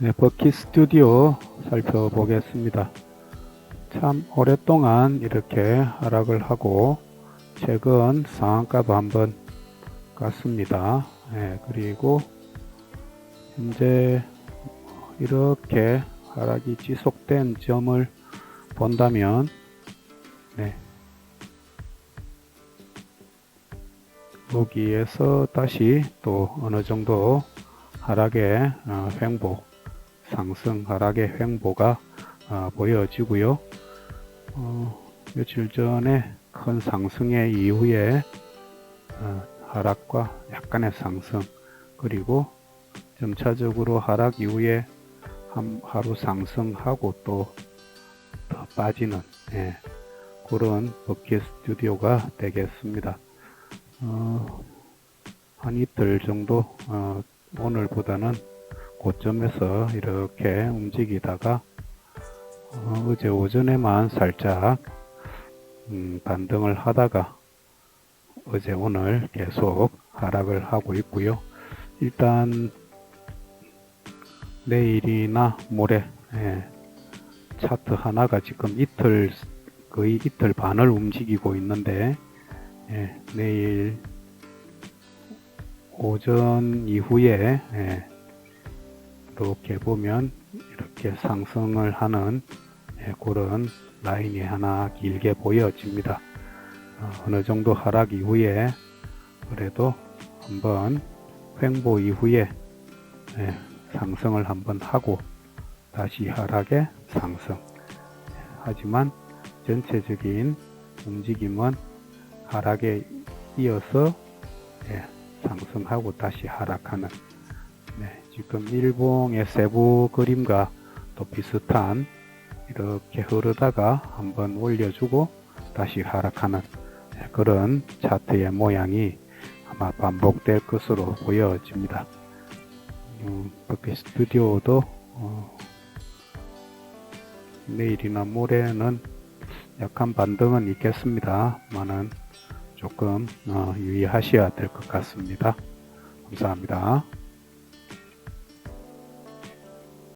네, 버키 스튜디오 살펴보겠습니다. 참 오랫동안 이렇게 하락을 하고 최근 상한가도 한번 갔습니다. 네, 그리고 현재 이렇게 하락이 지속된 점을 본다면 네, 여기에서 다시 또 어느 정도 하락의 어, 횡보 상승 하락의 횡보가 어, 보여지고요. 어, 며칠 전에 큰 상승의 이후에 어, 하락과 약간의 상승 그리고 점차적으로 하락 이후에 한 하루 상승하고 또 더 빠지는 예, 그런 버킷 스튜디오가 되겠습니다. 어, 한 이틀 정도 어, 오늘보다는 고점에서 이렇게 움직이다가 어, 제 오전에만 살짝 음, 반등을 하다가 어제 오늘 계속 하락을 하고 있고요. 일단 내일이나 모레 예, 차트 하나가 지금 이틀 거의 이틀 반을 움직이고 있는데 예, 내일 오전 이후에 예, 이렇게 보면 이렇게 상승을 하는 예, 그런 라인이 하나 길게 보여집니다. 어, 어느 정도 하락 이후에 그래도 한번 횡보 이후에 예, 상승을 한번 하고 다시 하락에 상승. 하지만 전체적인 움직임은 하락에 이어서 예, 상승하고 다시 하락하는 네, 지금 일봉의 세부 그림과 또 비슷한 이렇게 흐르다가 한번 올려주고 다시 하락하는 네, 그런 차트의 모양이 아마 반복될 것으로 보여집니다. 음, 버킷 스튜디오도 어, 내일이나 모레는 약한 반등은 있겠습니다만은 조금 어, 유의하셔야 될 것 같습니다. 감사합니다.